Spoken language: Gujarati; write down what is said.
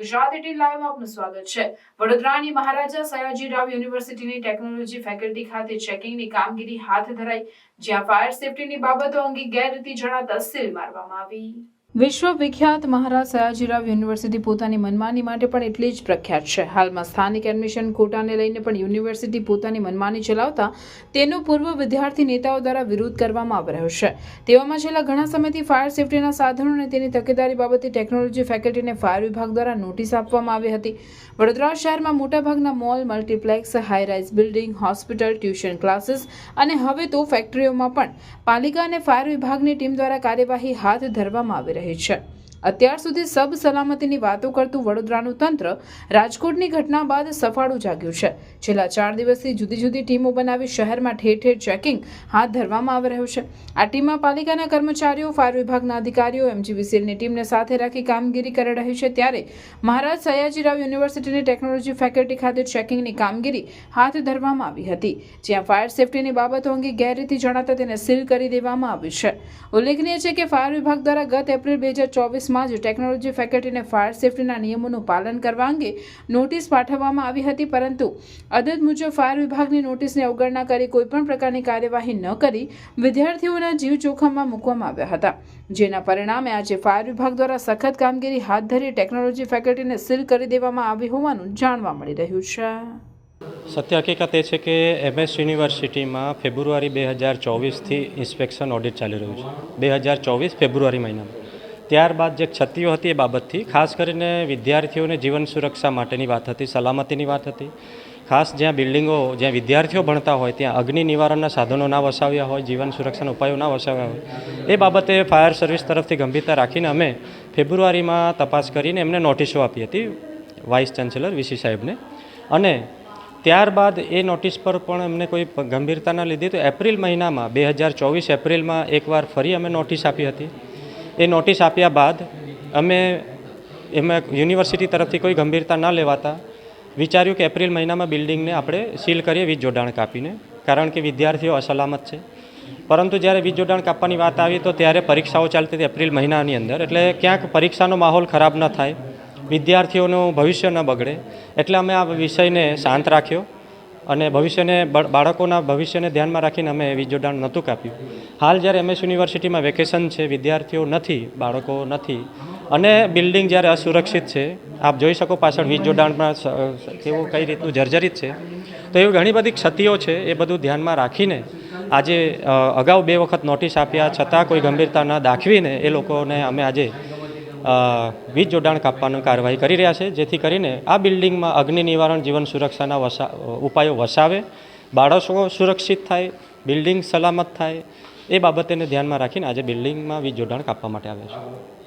ગુજરાત એટી લાઈવ આપનું સ્વાગત છે. વડોદરાની મહારાજા સયાજીરાવ યુનિવર્સિટીની ટેકનોલોજી ફેકલ્ટી ખાતે ચેકિંગની કામગીરી હાથ ધરાઈ, જ્યાં ફાયર સેફટીની બાબતો અંગે ગેરરીતિ જણાતા સીલ મારવામાં આવી. વિશ્વ વિખ્યાત મહારાજ સયાજીરાવ યુનિવર્સિટી પોતાની મનમાની માટે પણ એટલી જ પ્રખ્યાત છે. હાલમાં સ્થાનિક એડમિશન કોટાને લઈને પણ યુનિવર્સિટી પોતાની મનમાની ચલાવતા તેનો પૂર્વ વિદ્યાર્થી નેતાઓ દ્વારા વિરોધ કરવામાં આવી રહ્યો છે. તેવામાં છેલ્લા ઘણા સમયથી ફાયર સેફટીના સાધનો અને તેની તકેદારી બાબતે ટેકનોલોજી ફેકલ્ટીને ફાયર વિભાગ દ્વારા નોટિસ આપવામાં આવી હતી. વડોદરા શહેરમાં મોટાભાગના mall, multiplex high rise building, hospital, tuition classes અને હવે તો ફેક્ટરીઓમાં પણ પાલિકા અને ફાયર વિભાગની ટીમ દ્વારા કાર્યવાહી હાથ ધરવામાં આવી રહી છે. અત્યાર સુધી સબ સલામતીની વાતો કરતું વડોદરાનું તંત્ર રાજકોટની ઘટના બાદ સફાળું જાગ્યું છે. છેલ્લા ચાર દિવસથી જુદી જુદી ટીમો બનાવી શહેરમાં ઠેર ઠેર ચેકિંગ હાથ ધરવામાં આવી રહ્યું છે. આ ટીમમાં પાલિકાના કર્મચારીઓ, ફાયર વિભાગના અધિકારીઓ એમજીવીસીએલની ટીમને સાથે રાખી કામગીરી કરી રહી છે. ત્યારે મહારાજ સયાજીરાવ યુનિવર્સિટીની ટેકનોલોજી ફેકલ્ટી ખાતે ચેકિંગની કામગીરી હાથ ધરવામાં આવી હતી. જ્યાં ફાયર સેફટીની બાબતો અંગે ગેરરીતિ જણાતા તેને સીલ કરી દેવામાં આવી છે. ઉલ્લેખનીય છે કે ફાયર વિભાગ દ્વારા ગત એપ્રિલ બે હજાર ચોવીસમાં જ ટેકનોલોજી ફેકલ્ટીને ફાયર સેફટીના નિયમોનું પાલન કરવા અંગે નોટિસ પાઠવવામાં આવી હતી, પરંતુ અદદ મુજબ ફાયર વિભાગની નોટિસની અવગણના કરી કોઈપણ પ્રકારની કાર્યવાહી ન કરી વિદ્યાર્થીઓના જીવ જોખમમાં મૂકવામાં આવ્યા હતા. જેના પરિણામે આજે ફાયર વિભાગ દ્વારા સખત કામગીરી હાથ ધરી ટેકનોલોજી ફેકલ્ટીને સીલ કરી દેવામાં આવી હોવાનું જાણવા મળી રહ્યું છે. સત્ય હકીકત એ છે કે એમએસ યુનિવર્સિટીમાં ફેબ્રુઆરી બે હજાર ચોવીસથી ઇન્સ્પેક્શન ઓડિટ ચાલી રહ્યું છે. બે હજાર ચોવીસ ફેબ્રુઆરી મહિનામાં. ત્યારબાદ જે ક્ષતિઓ હતી એ બાબતથી, ખાસ કરીને વિદ્યાર્થીઓને જીવન સુરક્ષા માટેની વાત હતી, સલામતીની વાત હતી. ખાસ જ્યાં બિલ્ડિંગો, જ્યાં વિદ્યાર્થીઓ ભણતા હોય, ત્યાં અગ્નિ નિવારણના સાધનો ના વસાવ્યા હોય, જીવન સુરક્ષાના ઉપાયો ના વસાવ્યા હોય, એ બાબતે ફાયર સર્વિસ તરફથી ગંભીરતા રાખીને અમે ફેબ્રુઆરીમાં તપાસ કરીને એમને નોટિસો આપી હતી, વાઇસ ચાન્સેલર વીસી સાહેબને. અને ત્યારબાદ એ નોટિસ પર પણ એમને કોઈ ગંભીરતાના લીધી, તો એપ્રિલ મહિનામાં, બે હજાર ચોવીસ એપ્રિલમાં એકવાર ફરી અમે નોટિસ આપી હતી. એ નોટિસ આપ્યા બાદ અમે એમાં યુનિવર્સિટી તરફથી કોઈ ગંભીરતા ન લેવાતા વિચાર્યું કે એપ્રિલ મહિનામાં બિલ્ડિંગને આપણે સીલ કરીએ વીજ જોડાણ કાપીને, કારણ કે વિદ્યાર્થીઓ અસલામત છે. પરંતુ જ્યારે વીજ જોડાણ કાપવાની વાત આવી તો ત્યારે પરીક્ષાઓ ચાલતી હતી એપ્રિલ મહિનાની અંદર. એટલે ક્યાંક પરીક્ષાનો માહોલ ખરાબ ન થાય, વિદ્યાર્થીઓનું ભવિષ્ય ન બગડે. એટલે અમે આ વિષયને શાંત રાખ્યો. અને ભવિષ્યને બાળકોના ભવિષ્યને ધ્યાનમાં રાખીને અમે વીજ જોડાણ નહોતું કાપ્યું. હાલ જ્યારે એમએસ યુનિવર્સિટીમાં વેકેશન છે, વિદ્યાર્થીઓ નથી, બાળકો નથી, અને બિલ્ડિંગ જ્યારે અસુરક્ષિત છે, આપ જોઈ શકો પાછળ વીજ જોડાણમાં કેવું કઈ રીતનું જર્જરિત છે. તો એવી ઘણી બધી ક્ષતિઓ છે, એ બધું ધ્યાનમાં રાખીને આજે અગાઉ બે વખત નોટિસ આપ્યા, છતાં કોઈ ગંભીરતા ન દાખવીને એ લોકોને અમે આજે વીજ જોડાણ કાપવાની કાર્યવાહી કરી રહ્યા છે. જેથી કરીને આ બિલ્ડિંગમાં અગ્નિ નિવારણ, જીવન સુરક્ષાના વસા, ઉપાયો વસાવે, બાળકો સુરક્ષિત થાય, બિલ્ડિંગ સલામત થાય, એ બાબતને ધ્યાનમાં રાખીને આજે બિલ્ડિંગમાં વીજ જોડાણ કાપવા માટે આવે છે.